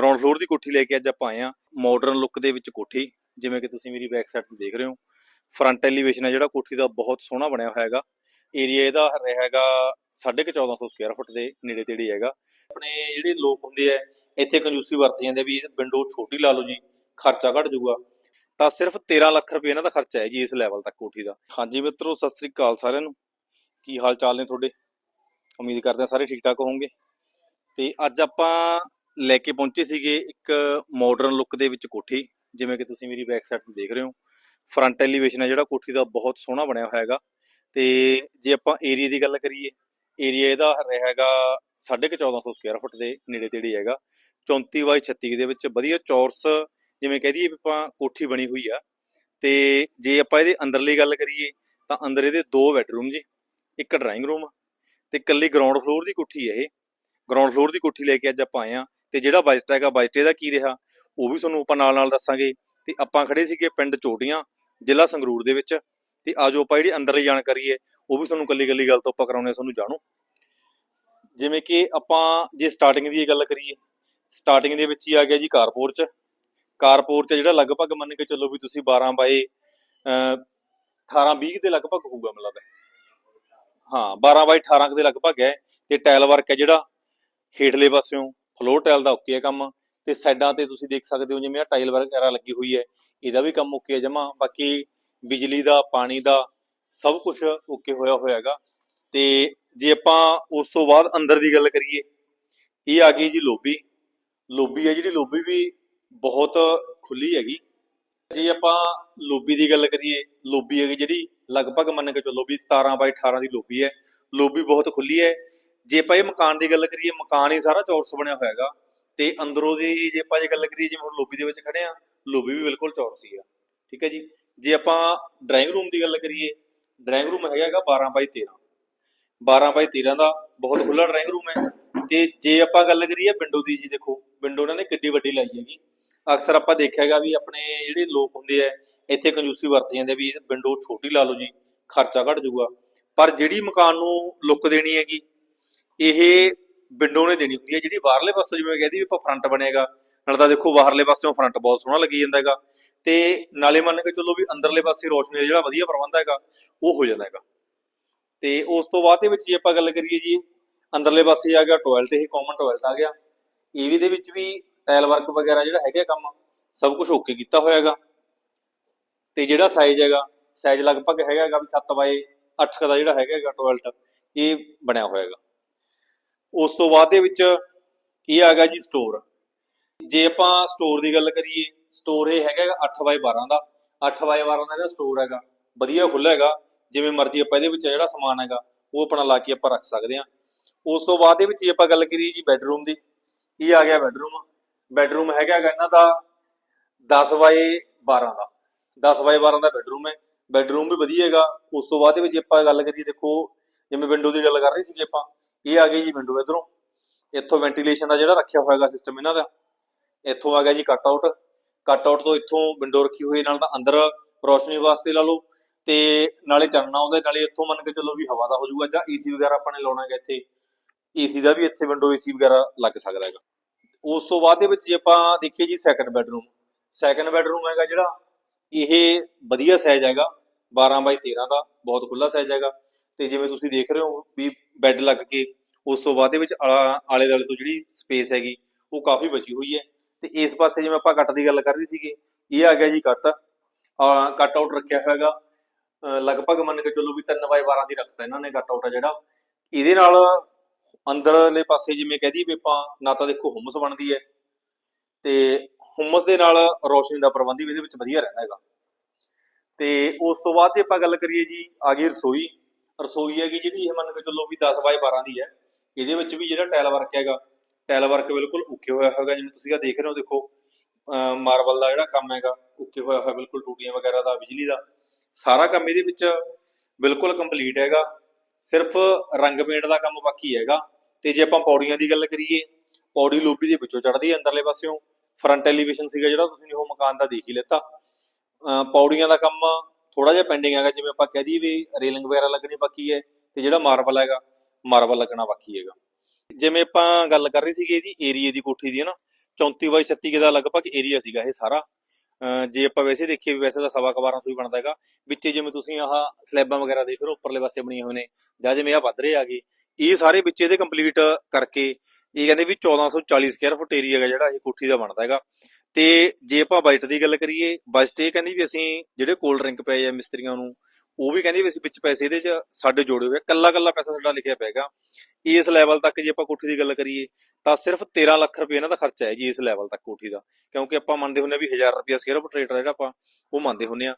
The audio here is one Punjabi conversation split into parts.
ਗਰਾਊਂਡ ਫਲੋਰ ਦੀ ਕੋਠੀ ਲੈ ਕੇ ਅੱਜ ਆਪਾਂ ਆਏ ਆ ਮਾਡਰਨ ਲੁੱਕ ਦੇ ਵਿੱਚ ਕੋਠੀ, ਜਿਵੇਂ ਕਿ ਤੁਸੀਂ ਮੇਰੀ ਬੈਕ ਸਾਈਡ ਤੇ ਦੇਖ ਰਹੇ ਹੋ। ਫਰੰਟ ਐਲੀਵੇਸ਼ਨ ਹੈ ਜਿਹੜਾ ਕੋਠੀ ਦਾ ਬਹੁਤ ਸੋਹਣਾ ਬਣਿਆ ਹੋਇਆ ਹੈਗਾ। ਏਰੀਆ ਇਹਦਾ ਹੈਗਾ 1450 ਸਕੁਅਰ ਫੁੱਟ ਦੇ ਨੇੜੇ ਤੇੜੇ ਹੈਗਾ। ਆਪਣੇ ਜਿਹੜੇ ਲੋਕ ਹੁੰਦੇ ਆ, ਇੱਥੇ ਕੰਜੂਸੀ ਵਰਤ ਜਾਂਦੇ ਵੀ ਵਿੰਡੋ ਛੋਟੀ ਲਾ ਲਓ ਜੀ, ਖਰਚਾ ਘਟ ਜਾਊਗਾ। ਤਾਂ ਸਿਰਫ 13 ਲੱਖ ਰੁਪਏ ਇਹਨਾਂ ਦਾ ਖਰਚਾ ਹੈ ਜੀ ਇਸ ਲੈਵਲ ਤੱਕ ਕੋਠੀ ਦਾ। ਹਾਂਜੀ ਮਿੱਤਰੋ, ਸਤਿ ਸ੍ਰੀ ਅਕਾਲ ਸਾਰਿਆਂ ਨੂੰ। ਕੀ ਹਾਲ ਚਾਲ ਨੇ ਤੁਹਾਡੇ? ਉਮੀਦ ਕਰਦੇ ਹਾਂ ਸਾਰੇ ਠੀਕ ਠਾਕ ਹੋਵੋਗੇ। ਤੇ ਅੱਜ ਆਪਾਂ ਲੈ ਕੇ ਪਹੁੰਚੇ ਸੀਗੇ ਇੱਕ ਮਾਡਰਨ ਲੁੱਕ ਦੇ ਵਿੱਚ ਕੋਠੀ, ਜਿਵੇਂ ਕਿ ਤੁਸੀਂ ਮੇਰੀ ਬੈਕ ਸਾਈਡ ਤੇ ਦੇਖ ਰਹੇ ਹੋ। ਫਰੰਟ ਐਲੀਵੇਸ਼ਨ ਹੈ ਜਿਹੜਾ ਕੋਠੀ ਦਾ ਬਹੁਤ ਸੋਹਣਾ ਬਣਿਆ ਹੋਇਆ ਹੈਗਾ। ਤੇ ਜੇ ਆਪਾਂ ਏਰੀਆ ਦੀ ਗੱਲ ਕਰੀਏ ਏਰੀਆ ਇਹਦਾ ਰਿਹਾ ਹੈਗਾ 1450 ਸਕੁਅਰ ਫੁੱਟ ਦੇ ਨੇੜੇ ਤੇੜੇ ਹੈਗਾ। 34 ਬਾਈ 36 ਦੇ ਵਿੱਚ ਵਧੀਆ ਚੌਰਸ, ਜਿਵੇਂ ਕਹਿ ਦਈਏ ਵੀ ਆਪਾਂ ਕੋਠੀ ਬਣੀ ਹੋਈ ਆ। ਤੇ ਜੇ ਆਪਾਂ ਇਹਦੇ ਅੰਦਰਲੀ ਗੱਲ ਕਰੀਏ, ਤਾਂ ਅੰਦਰ ਇਹਦੇ ਦੋ ਬੈੱਡਰੂਮ ਜੀ, ਇੱਕ ਡਰਾਇੰਗ ਰੂਮ ਤੇ ਇਕੱਲੀ ਗਰਾਊਂਡ ਫਲੋਰ ਦੀ ਕੋਠੀ ਹੈ ਇਹ। ਗਰਾਊਂਡ ਫਲੋਰ ਦੀ ਕੋਠੀ ਲੈ ਕੇ ਅੱਜ ਆਪਾਂ ਆਏ ਆ। ਤੇ ਜਿਹੜਾ ਬਜਟ ਹੈਗਾ ਬਜਟ ਇਹਦਾ ਕੀ ਰਿਹਾ, ਉਹ ਵੀ ਤੁਹਾਨੂੰ ਆਪਾਂ ਨਾਲ ਨਾਲ ਦੱਸਾਂਗੇ। ਤੇ ਆਪਾਂ ਖੜੇ ਸੀਗੇ ਪਿੰਡ ਚੋਟੀਆਂ, ਜ਼ਿਲ੍ਹਾ ਸੰਗਰੂਰ ਦੇ ਵਿੱਚ। ਤੇ ਆਜੋ ਆਪਾਂ ਜਿਹੜੀ ਅੰਦਰਲੀ ਜਾਣਕਾਰੀ ਹੈ, ਉਹ ਵੀ ਤੁਹਾਨੂੰ ਕੱਲੀ ਕੱਲੀ ਗੱਲ ਤੋਂ ਆਪਾਂ ਕਰਾਉਣੇ ਆ ਤੁਹਾਨੂੰ ਜਾਣੋ। ਜਿਵੇਂ ਕਿ ਆਪਾਂ ਜੇ ਸਟਾਰਟਿੰਗ ਦੀ ਗੱਲ ਕਰੀਏ ਸਟਾਰਟਿੰਗ ਦੇ ਵਿੱਚ ਹੀ ਆ ਗਿਆ ਜੀ ਕਾਰਪੋਰਚ ਕਾਰਪੋਰਚ ਜਿਹੜਾ ਲਗਭਗ ਮੰਨ ਕੇ ਚੱਲੋ ਵੀ ਤੁਸੀਂ 12 ਬਾਏ 18 20 ਦੇ ਲਗਭਗ ਹੋਊਗਾ ਮੈਨੂੰ ਲੱਗਦਾ। ਹਾਂ 12 ਬਾਈ 18 ਦੇ ਲਗਭਗ ਹੈ। ਤੇ ਟਾਇਲ ਵਰਕ ਹੈ ਜਿਹੜਾ, ਹੇਠਲੇ ਪਾਸਿਓਂ। ਫਲੋਰ ਟਾਇਲ ਦਾ ਓਕੇ ਹੈ ਕੰਮ, ਤੇ ਸਾਈਡਾਂ ਤੇ ਤੁਸੀਂ ਦੇਖ ਸਕਦੇ ਹੋ ਜਿਵੇਂ ਆ ਟਾਇਲ ਵਗੈਰਾ ਲੱਗੀ ਹੋਈ ਹੈ, ਇਹਦਾ ਵੀ ਕੰਮ ਓਕੇ ਹੈ ਜਮਾ। ਬਾਕੀ ਬਿਜਲੀ ਦਾ, ਪਾਣੀ ਦਾ ਸਭ ਕੁਝ ਓਕੇ ਹੋਇਆ ਹੋਇਆ ਹੈਗਾ। ਤੇ ਜੇ ਆਪਾਂ ਉਸ ਤੋਂ ਬਾਅਦ ਅੰਦਰ ਦੀ ਗੱਲ ਕਰੀਏ, ਇਹ ਆ ਗਈ ਜੀ ਲੋਬੀ ਲੋਬੀ ਹੈ ਜਿਹੜੀ ਲੋਬੀ ਵੀ ਬਹੁਤ ਖੁੱਲੀ ਹੈਗੀ। ਜੇ ਆਪਾਂ ਲੋਬੀ ਦੀ ਗੱਲ ਕਰੀਏ ਲੋਬੀ ਹੈਗੀ ਜਿਹੜੀ ਲਗਭਗ ਮੰਨ ਕੇ ਚੱਲੋ ਵੀ 17 ਬਾਈ 18 ਦੀ ਲੋਬੀ ਹੈ। ਲੋਬੀ ਬਹੁਤ ਖੁੱਲੀ ਹੈ। ਜੇ ਆਪਾਂ ਇਹ ਮਕਾਨ ਦੀ ਗੱਲ ਕਰੀਏ, ਮਕਾਨ ਹੀ ਸਾਰਾ ਚੌਰਸ ਬਣਿਆ ਹੋਇਆ ਹੈਗਾ ਤੇ ਅੰਦਰੋਂ ਦੀ ਜੇ ਆਪਾਂ ਜੇ ਗੱਲ ਕਰੀਏ, ਜਿਵੇਂ ਹੁਣ ਲੋਬੀ ਦੇ ਵਿੱਚ ਖੜੇ ਆ ਲੋਬੀ ਵੀ ਬਿਲਕੁਲ ਚੌਰਸ ਹੀ ਆ, ਠੀਕ ਹੈ ਜੀ? ਜੇ ਆਪਾਂ ਡਰਾਇੰਗ ਰੂਮ ਦੀ ਗੱਲ ਕਰੀਏ ਡਰਾਇੰਗ ਰੂਮ ਹੈਗਾ ਹੈਗਾ 12 ਬਾਈ 13 12 ਬਾਈ 13 ਦਾ ਬਹੁਤ ਖੁੱਲਾ ਡਰਾਇੰਗ ਰੂਮ ਹੈ ਤੇ ਜੇ ਆਪਾਂ ਗੱਲ ਕਰੀਏ ਵਿੰਡੋ ਦੀ ਜੀ ਦੇਖੋ ਵਿੰਡੋ ਉਹਨਾਂ ਨੇ ਕਿੱਡੀ ਵੱਡੀ ਲਾਈ ਹੈਗੀ, ਅਕਸਰ ਆਪਾਂ ਦੇਖਿਆ ਹੈਗਾ ਵੀ ਆਪਣੇ ਜਿਹੜੇ ਲੋਕ ਹੁੰਦੇ ਆ, ਇੱਥੇ ਕੰਜੂਸੀ ਵਰਤ ਜਾਂਦੇ ਵੀ ਵਿੰਡੋ ਛੋਟੀ ਲਾ ਲਓ ਜੀ, ਖਰਚਾ ਘਟ ਜਾਊਗਾ, ਪਰ ਜਿਹੜੀ ਮਕਾਨ ਨੂੰ ਲੁੱਕ ਦੇਣੀ ਹੈਗੀ ਇਹ ਵਿੰਡੋ ਨੇ ਦੇਣੀ ਹੁੰਦੀ ਹੈ ਜਿਹੜੀ ਬਾਹਰਲੇ ਪਾਸੋਂ ਜਿਵੇਂ ਕਹਿੰਦੀ ਵੀ ਆਪਾਂ ਫਰੰਟ ਬਣੇਗਾ, ਨਾਲ ਤਾਂ ਦੇਖੋ ਬਾਹਰਲੇ ਪਾਸਿਓਂ ਫਰੰਟ ਬਹੁਤ ਸੋਹਣਾ ਲੱਗੀ ਜਾਂਦਾ ਹੈਗਾ ਤੇ ਨਾਲੇ ਮੰਨ ਕੇ ਚੱਲੋ ਵੀ ਅੰਦਰਲੇ ਪਾਸੇ ਰੋਸ਼ਨੀ ਦਾ ਜਿਹੜਾ ਵਧੀਆ ਪ੍ਰਬੰਧ ਹੈਗਾ, ਉਹ ਹੋ ਜਾਂਦਾ ਹੈਗਾ। ਤੇ ਉਸ ਤੋਂ ਬਾਅਦ ਦੇ ਵਿੱਚ ਜੇ ਆਪਾਂ ਗੱਲ ਕਰੀਏ ਜੀ, ਅੰਦਰਲੇ ਪਾਸੇ ਆ ਗਿਆ ਟਾਇਲਟ ਇਹ ਕਾਮਨ ਟਾਇਲਟ ਆ ਗਿਆ। ਏਵੀ ਦੇ ਵਿੱਚ ਵੀ ਟਾਇਲ ਵਰਕ ਵਗੈਰਾ ਜਿਹੜਾ ਹੈਗਾ ਕੰਮ, ਸਭ ਕੁਝ ਓਕੇ ਕੀਤਾ ਹੋਇਆ ਹੈਗਾ। ਤੇ ਜਿਹੜਾ ਸਾਈਜ਼ ਹੈਗਾ ਸਾਈਜ਼ ਲਗਭਗ ਹੈਗਾ ਹੈਗਾ ਵੀ 7 ਬਾਏ 8 ਦਾ ਜਿਹੜਾ ਹੈਗਾ ਹੈਗਾ ਟਾਇਲਟ ਇਹ ਬਣਿਆ ਹੋਇਆ ਹੈਗਾ। ਉਸ ਤੋਂ ਬਾਅਦ ਦੇ ਵਿੱਚ ਇਹ ਆ ਗਿਆ ਜੀ ਸਟੋਰ ਜੇ ਆਪਾਂ ਸਟੋਰ ਦੀ ਗੱਲ ਕਰੀਏ ਸਟੋਰ ਇਹ ਹੈਗਾ ਹੈਗਾ 8 ਬਾਏ 12 ਦਾ। 8 ਬਾਏ 12 ਦਾ ਜਿਹੜਾ ਸਟੋਰ ਹੈਗਾ, ਵਧੀਆ ਖੁੱਲ੍ਹਾ ਹੈਗਾ। ਜਿਵੇਂ ਮਰਜ਼ੀ ਆਪਾਂ ਇਹਦੇ ਵਿੱਚ ਜਿਹੜਾ ਸਮਾਨ ਹੈਗਾ, ਉਹ ਆਪਣਾ ਲਾ ਕੇ ਆਪਾਂ ਰੱਖ ਸਕਦੇ ਹਾਂ। ਉਸ ਤੋਂ ਬਾਅਦ ਦੇ ਵਿੱਚ ਜੇ ਆਪਾਂ ਗੱਲ ਕਰੀਏ ਜੀ ਬੈੱਡਰੂਮ ਦੀ ਇਹ ਆ ਗਿਆ ਬੈੱਡਰੂਮ ਬੈੱਡਰੂਮ ਹੈਗਾ ਹੈਗਾ ਇਹਨਾਂ ਦਾ 10 ਬਾਏ 12 ਦਾ। 10 ਬਾਏ 12 ਦਾ ਬੈੱਡਰੂਮ ਹੈ। ਬੈੱਡਰੂਮ ਵੀ ਵਧੀਆ ਹੈਗਾ। ਉਸ ਤੋਂ ਬਾਅਦ ਦੇ ਵਿੱਚ ਜੇ ਆਪਾਂ ਗੱਲ ਕਰੀਏ, ਦੇਖੋ, ਜਿਵੇਂ ਵਿੰਡੋ ਦੀ ਗੱਲ ਕਰ ਰਹੇ ਸੀਗੇ ਆਪਾਂ ਇਹ ਆ ਗਈ ਜੀ ਵਿੰਡੋ ਇਧਰੋਂ। ਇੱਥੋਂ ਵੈਂਟੀਲੇਸ਼ਨ ਦਾ ਜਿਹੜਾ ਰੱਖਿਆ ਹੋਇਆਗਾ ਸਿਸਟਮ ਇਹਨਾਂ ਦਾ। ਇੱਥੋਂ ਆ ਗਿਆ ਜੀ ਕੱਟ ਆਊਟ ਕੱਟ ਆਊਟ ਤੋਂ ਇੱਥੋਂ ਵਿੰਡੋ ਰੱਖੀ ਹੋਈ ਨਾਲ ਤਾਂ ਅੰਦਰ ਰੋਸ਼ਨੀ ਵਾਸਤੇ ਲਾ ਲਓ। ਤੇ ਨਾਲੇ ਚਾਨਣਾ ਆਉਂਦਾ ਨਾਲੇ ਇੱਥੋਂ ਮੰਨ ਕੇ ਚੱਲੋ ਵੀ ਹਵਾ ਦਾ ਹੋ ਜਾਊਗਾ, ਜਾਂ ਏਸੀ ਵਗੈਰਾ ਆਪਾਂ ਨੇ ਲਾਉਣਾ ਹੈਗਾ ਇੱਥੇ। ਏਸੀ ਦਾ ਵੀ ਇੱਥੇ ਵਿੰਡੋ ਏਸੀ ਵਗੈਰਾ ਲੱਗ ਸਕਦਾ ਹੈਗਾ। ਉਸ ਤੋਂ ਬਾਅਦ ਦੇ ਵਿੱਚ ਜੇ ਆਪਾਂ ਦੇਖੀਏ ਜੀ ਸੈਕੰਡ ਬੈਡਰੂਮ ਸੈਕੰਡ ਬੈਡਰੂਮ ਹੈਗਾ ਜਿਹੜਾ, ਇਹ ਵਧੀਆ ਸਾਈਜ਼ ਹੈਗਾ 12 ਬਾਈ 13 ਦਾ, ਬਹੁਤ ਖੁੱਲਾ ਸਾਈਜ਼ ਹੈਗਾ। ਤੇ ਜਿਵੇਂ ਤੁਸੀਂ ਦੇਖ ਰਹੇ ਹੋ ਵੀ ਬੈੱਡ ਲੱਗ ਕੇ ਉਸ ਤੋਂ ਬਾਅਦ ਦੇ ਵਿੱਚ ਆਲਾ- ਆਲੇ ਦਾਲੇ ਤੋਂ ਜਿਹੜੀ ਸਪੇਸ ਹੈਗੀ, ਉਹ ਕਾਫੀ ਬਚੀ ਹੋਈ ਹੈ। ਤੇ ਇਸ ਪਾਸੇ ਜਿਵੇਂ ਆਪਾਂ ਕੱਟ ਦੀ ਗੱਲ ਕਰ ਰਹੇ ਸੀਗੇ, ਇਹ ਆ ਗਿਆ ਜੀ ਕੱਟ ਕੱਟ ਆਊਟ ਰੱਖਿਆ ਹੋਇਆਗਾ ਲਗਭਗ ਮੰਨ ਕੇ ਚੱਲੋ ਵੀ 3 ਬਾਈ 12 ਦੀ ਰੱਖਦਾ ਇਹਨਾਂ ਨੇ ਕੱਟ ਆਊਟ ਆ ਜਿਹੜਾ। ਇਹਦੇ ਨਾਲ ਅੰਦਰਲੇ ਪਾਸੇ ਜਿਵੇਂ ਕਹਦੀ ਵੀ ਆਪਾਂ ਨਾ ਤਾਂ ਦੇਖੋ ਹੁਮਸ ਬਣਦੀ ਹੈ। ਤੇ ਹੁਮਸ ਦੇ ਨਾਲ ਰੋਸ਼ਨੀ ਦਾ ਪ੍ਰਬੰਧ ਵੀ ਇਹਦੇ ਵਿੱਚ ਵਧੀਆ ਰਹਿੰਦਾ ਹੈਗਾ। ਤੇ ਉਸ ਤੋਂ ਬਾਅਦ ਜੇ ਆਪਾਂ ਗੱਲ ਕਰੀਏ ਜੀ, ਆ ਗਈ ਰਸੋਈ। ਰਸੋਈ ਹੈਗੀ ਜਿਹੜੀ, ਇਹ ਮੰਨ ਕੇ ਚੱਲੋ ਵੀ 10 ਬਾਏ 12 ਦੀ ਹੈ। ਇਹਦੇ ਵਿੱਚ ਵੀ ਜਿਹੜਾ ਟਾਇਲ ਵਰਕ ਹੈਗਾ, ਟਾਇਲ ਵਰਕ ਬਿਲਕੁਲ ਓਕੇ ਹੋਇਆ ਹੋਗਾ, ਜਿਵੇਂ ਤੁਸੀਂ ਆ ਦੇਖ ਰਹੇ ਹੋ, ਦੇਖੋ ਮਾਰਬਲ ਦਾ ਜਿਹੜਾ ਕੰਮ ਹੈਗਾ ਓਕੇ ਹੋਇਆ ਹੋਇਆ ਬਿਲਕੁਲ, ਟੂਟੀਆਂ ਵਗੈਰਾ ਦਾ, ਬਿਜਲੀ ਦਾ। ਸਾਰਾ ਕੰਮ ਇਹਦੇ ਵਿੱਚ ਬਿਲਕੁਲ ਕੰਪਲੀਟ ਹੈਗਾ। ਸਿਰਫ ਰੰਗ ਪੇਂਟ ਦਾ ਕੰਮ ਬਾਕੀ ਹੈਗਾ। ਤੇ ਜੇ ਆਪਾਂ ਪੌੜੀਆਂ ਦੀ ਗੱਲ ਕਰੀਏ, ਪੌੜੀ ਲੋਬੀ ਦੇ ਵਿੱਚੋਂ ਚੜ੍ਹਦੀ ਹੈ ਅੰਦਰਲੇ ਪਾਸਿਓਂ। ਫਰੰਟ ਐਲੀਵੇਸ਼ਨ ਸੀਗਾ ਜਿਹੜਾ, ਤੁਸੀਂ ਉਹ ਮਕਾਨ ਦਾ ਦੇਖ ਹੀ ਲਿੱਤਾ। ਅਹ ਪੌੜੀਆਂ ਦਾ ਕੰਮ ਥੋੜਾ ਜਿਹਾ ਪੈਂਡਿੰਗ ਹੈਗਾ, ਜਿਵੇਂ ਆਪਾਂ ਕਹਿ ਦਈਏ ਵੀ ਰੇਲਿੰਗ ਵਗੈਰਾ ਲੱਗਣੀ ਬਾਕੀ ਹੈ ਤੇ ਜਿਹੜਾ ਮਾਰਬਲ ਹੈਗਾ ਮਾਰਬਲ ਲੱਗਣਾ ਬਾਕੀ ਹੈਗਾ। ਜਿਵੇਂ ਆਪਾਂ ਗੱਲ ਕਰ ਰਹੇ ਸੀਗੇ ਇਹਦੀ ਏਰੀਏ ਦੀ ਕੋਠੀ ਦੀ, ਹੈ ਨਾ? 34 ਬਾਈ 36 ਦਾ ਲਗਭਗ ਏਰੀਆ ਸੀਗਾ ਇਹ ਸਾਰਾ। ਜੇ ਆਪਾਂ ਵੈਸੇ ਦੇਖੀਏ ਵੀ ਵੈਸੇ ਤਾਂ ਸਵਾ ਕੁ 1200 ਹੀ ਬਣਦਾ ਹੈਗਾ। ਵਿੱਚ ਜਿਵੇਂ ਤੁਸੀਂ ਆਹ ਸਲੈਬਾਂ ਵਗੈਰਾ ਦੇਖ ਰਹੇ ਹੋ, ਉੱਪਰਲੇ ਪਾਸੇ ਬਣੀਆਂ ਹੋਏ ਨੇ, ਜਾਂ ਜਿਵੇਂ ਆਹ ਵੱਧ ਰਹੇ ਆਗੇ ਇਹ ਸਾਰੇ ਵਿੱਚ ਇਹਦੇ ਕੰਪਲੀਟ ਕਰਕੇ, ਇਹ ਕਹਿੰਦੇ ਵੀ 1440 ਸਕੁਅਰ ਫੁੱਟ ਏਰੀਆ ਹੈਗਾ ਜਿਹੜਾ ਇਹ ਕੋਠੀ ਦਾ ਬਣਦਾ ਹੈਗਾ। ਤੇ ਜੇ ਆਪਾਂ ਬਜਟ ਦੀ ਗੱਲ ਕਰੀਏ ਬਜਟ ਇਹ ਕਹਿੰਦੀ ਵੀ ਅਸੀਂ ਜਿਹੜੇ ਕੋਲਡ ਡਰਿੰਕ ਪਏ ਆ ਮਿਸਤਰੀਆਂ ਨੂੰ, ਉਹ ਵੀ ਕਹਿੰਦੀ ਵੀ ਅਸੀਂ ਵਿੱਚ ਪੈਸੇ ਇਹਦੇ 'ਚ ਸਾਡੇ ਜੋੜੇ ਹੋਏ ਕੱਲਾ ਕੱਲਾ ਪੈਸਾ ਸਾਡਾ ਲਿਖਿਆ ਪੈਗਾ ਇਸ ਲੈਵਲ ਤੱਕ ਜੇ ਆਪਾਂ ਕੋਠੀ ਦੀ ਗੱਲ ਕਰੀਏ, ਤਾਂ ਸਿਰਫ 13 ਲੱਖ ਰੁਪਏ ਇਹਨਾਂ ਦਾ ਖਰਚਾ ਹੈ ਜੀ ਇਸ ਲੈਵਲ ਤੱਕ ਕੋਠੀ ਦਾ। ਕਿਉਂਕਿ ਆਪਾਂ ਮੰਨਦੇ ਹੁੰਦੇ ਆ ਵੀ 1000 ਰੁਪਏ ਸਕੁਅਰ ਫੁੱਟ ਰੇਟ ਜਿਹੜਾ ਆਪਾਂ, ਉਹ ਮੰਨਦੇ ਹੁੰਦੇ ਆ।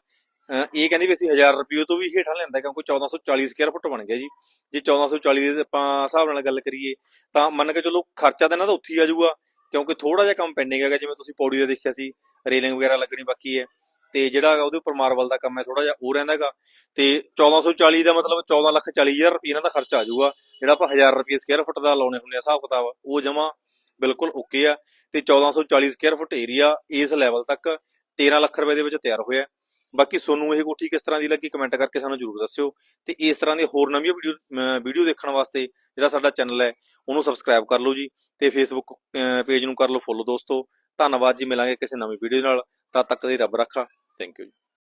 ਅਹ ਇਹ ਕਹਿੰਦੇ ਵੀ ਅਸੀਂ 1000 ਰੁਪਏ ਤੋਂ ਵੀ ਹੇਠਾਂ ਲੈਂਦਾ ਕਿਉਂਕਿ 1440 ਸਕੇਅਰ ਫੁੱਟ ਬਣ ਗਿਆ ਜੀ। ਜੇ 1440 ਦੇ ਆਪਾਂ ਹਿਸਾਬ ਨਾਲ ਗੱਲ ਕਰੀਏ, ਤਾਂ ਮੰਨ ਕੇ ਚਲੋ ਖਰਚਾ ਤਾਂ ਇਹਨਾਂ ਦਾ ਉੱਥੇ ਹੀ ਆ ਜਾਊਗਾ। ਕਿਉਂਕਿ ਥੋੜਾ ਜਿਹਾ ਕੰਮ ਪੈਂਡਿੰਗ ਹੈਗਾ, ਜਿਵੇਂ ਤੁਸੀਂ ਪੌੜੀ ਦਾ ਦੇਖਿਆ ਸੀ, ਰੇਲਿੰਗ ਵਗੈਰਾ ਲੱਗਣੀ ਬਾਕੀ ਹੈ, ਤੇ ਜਿਹੜਾ ਉਹਦੇ ਉੱਪਰ ਮਾਰਬਲ ਦਾ ਕੰਮ ਹੈ ਥੋੜਾ ਜਿਹਾ ਉਹ ਰਹਿੰਦਾ ਹੈਗਾ, ਤੇ 1440 ਦਾ ਮਤਲਬ 14 ਲੱਖ 40 ਹਜ਼ਾਰ ਰੁਪਏ ਇਹਨਾਂ ਦਾ ਖਰਚਾ ਆ ਜਾਊਗਾ, ਜਿਹੜਾ ਆਪਾਂ 1000 ਰੁਪਏ ਸਕੁਅਰ ਫੁੱਟ ਦਾ ਲਾਉਣੇ ਹੁੰਦੇ ਆ, ਹਿਸਾਬ ਕਿਤਾਬ, ਉਹ ਜਮਾ ਬਿਲਕੁਲ ਓਕੇ ਆ, ਤੇ 1440 ਸਕੁਅਰ ਫੁੱਟ ਏਰੀਆ ਇਸ ਲੈਵਲ ਤੱਕ 13 ਲੱਖ ਰੁਪਏ ਦੇ ਵਿੱਚ ਤਿਆਰ ਹੋਇਆ ਬਾਕੀ ਤੁਹਾਨੂੰ ਇਹ ਕੋਠੀ ਕਿਸ ਤਰ੍ਹਾਂ ਦੀ ਲੱਗੀ ਕਮੈਂਟ ਕਰਕੇ ਸਾਨੂੰ ਜਰੂਰ ਦੱਸਿਓ। ਤੇ ਇਸ ਤਰ੍ਹਾਂ ਦੀ ਹੋਰ ਨਵੀਆਂ ਵੀਡੀਓ ਵੀਡੀਓ ਦੇਖਣ ਵਾਸਤੇ ਜਿਹੜਾ ਸਾਡਾ ਚੈਨਲ ਹੈ, ਉਹਨੂੰ ਸਬਸਕ੍ਰਾਈਬ ਕਰ ਲਓ ਜੀ ਤੇ ਫੇਸਬੁੱਕ ਪੇਜ ਨੂੰ ਕਰ ਲਓ ਫੋਲੋ ਦੋਸਤੋ। ਧੰਨਵਾਦ ਜੀ, ਮਿਲਾਂਗੇ ਕਿਸੇ ਨਵੀਂ ਵੀਡੀਓ ਨਾਲ। ਤਦ ਤੱਕ ਦੀ ਰੱਬ ਰੱਖਾ। Thank you